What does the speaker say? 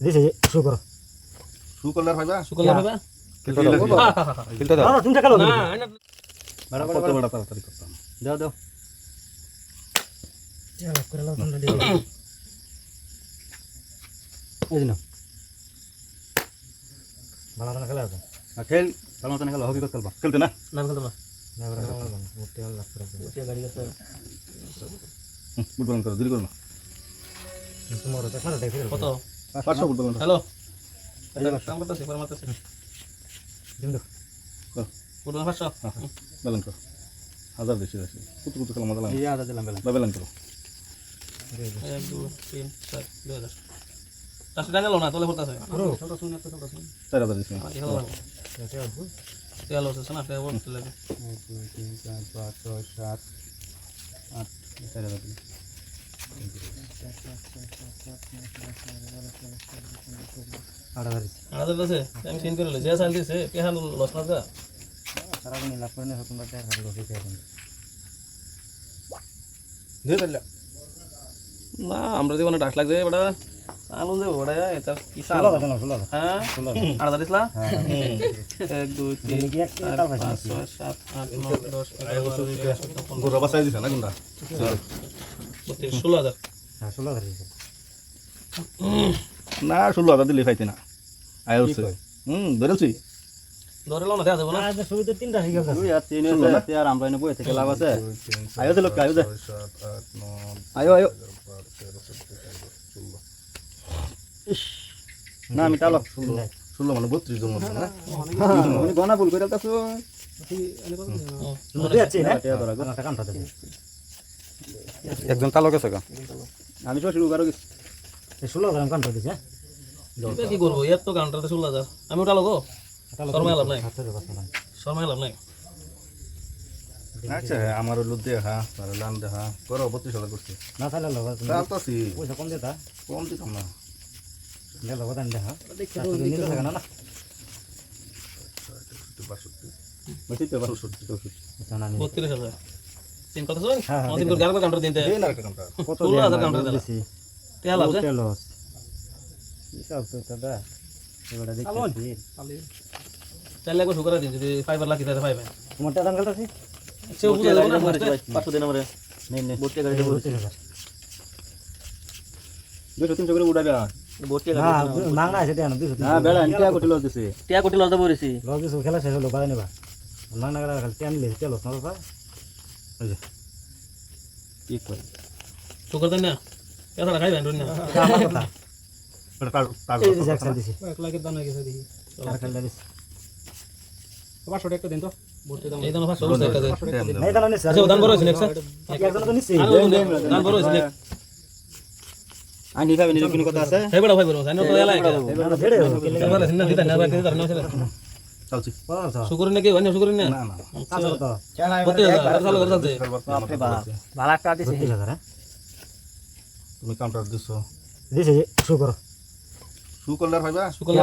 দিছে শুরু করো। সুকলার ভাইবা শুকল হবে? কিলতে দাও কিলতে দাও। না তুমি। খেলো না। আইনা কত বড়। তাড়াতাড়ি করতাম দাও দাও। করে লাও তোমরা এই দিন ভালো ভালো খেলা আছে। খেল খেলা মতন খেলা হবি খেলবা। খেলতে না? নাম খেলতে না। না বড় ভালো মোটে ভালো লাগছে উঠিয়া গাড়ি গেছে ফুটবল করো দেরি করো না। তোমার তো খেলা দেখি কত? পাঁচশো ফুটবল হ্যালো। কাম করতেছি পরে মারতেছি ফুটবল পাঁচশো? বেলান করো। হাজার বেশি আছে। কুতু কুতু খেলা মজা লাগে। আদা দিলাম বেলা বেলান করো। এক দুই তিন চার দুই হাজার। চারশো টাকা লো না? তোলে পড়তেছে চার হাজার দিচ্ছি তেল হচ্ছে না? তেল বলতে লাগে এক দুই তিন চার পাঁচ ছয় সাত আট চার হাজার হাজার দিচ্ছি আমি সিন যে না যা আমরা দিব ডাক লাগছে বড়া আলু দেবো বড়া এটা কি সাল হ্যাঁ কোনটা বত্রিশ ষোলো হাজার। হ্যাঁ না ষোলো হাজার দিলে খাইতে না। আয় হচ্ছে। হুম ধরেছি ধরে লো না আমি তালক ষোলো। ষোলো মানে বত্রিশ জন মতো গনা ভুল করে। টাকা কামটা দেবে। একজন তালক আছে আমি তো শুরু করো ষোলো হাজার কামটা দিচ্ছে এটা কি করব? এর তো গানটাতে ষোলো হাজার। আমি ওটা লোক শর্মা লাভ নাই। না শর্মা লাভ নাই। আচ্ছা আমার লোক দে হ্যাঁ আর লান দে হ্যাঁ করো বত্রিশ হাজার করছি। না তাহলে লোক চালতাছি পয়সা কম দিতা কম দিতাম না। লোক দেখা নিতে থাকে না না? বেশি তো বাষট্টি। চৌষট্টি বত্রিশ হাজার। তিন কথা শুন হ্যাঁ, হ্যাঁ, গাড়ি কাউন্টার দিতে। এই না একটা কত ষোলো হাজার কাউন্টার দিছি? তেল আছে? লস হিসাব তো দাদা? এবারে দেখছি চার লাখ শুকার দিন যদি ফাইবার লাখি তাহলে ফাইভ তোমার টাকা কালতাছি সেও বুঝে যাব না পাঁচশো দিন আমার। নেই নেই। বত্রিশ গাড়ি পঁচিশ দুশো তিনশো করে উঠাবে আর। মাংনা আছে দেন হ্যাঁ বেড়া খেলা শেষ হলো বাড়াই নেবা। মাংনা খালি টেন লিস তেল না বাবা ওই যে। কি কই শুকার দেন না? না? আমার কথা। এটা তার তার একসাথে দিছি এক লাখের দাম হয়ে গেছে দেখি। আর এই দাম পাঁচশো বলছে একটা দানা। আচ্ছা তো নিছে। দাম বড় হয়েছে আনি ভাবে নিরুকিন কথা আছে? হ্যাঁ বড় ভাই বড় জানো তো এলাই না কেলে এবার সিনা দিতা না বাকি দিতা না চলছি শুকুর নাকি অন্য শুকুর না না না কাছে তো বত্রিশ হাজার চালু করে চলছে ভালো একটা দিছে 30000 হ্যাঁ তুমি কাউন্টার দিছো দিছে শুরু করো শু করলার ভাইবা শুকুর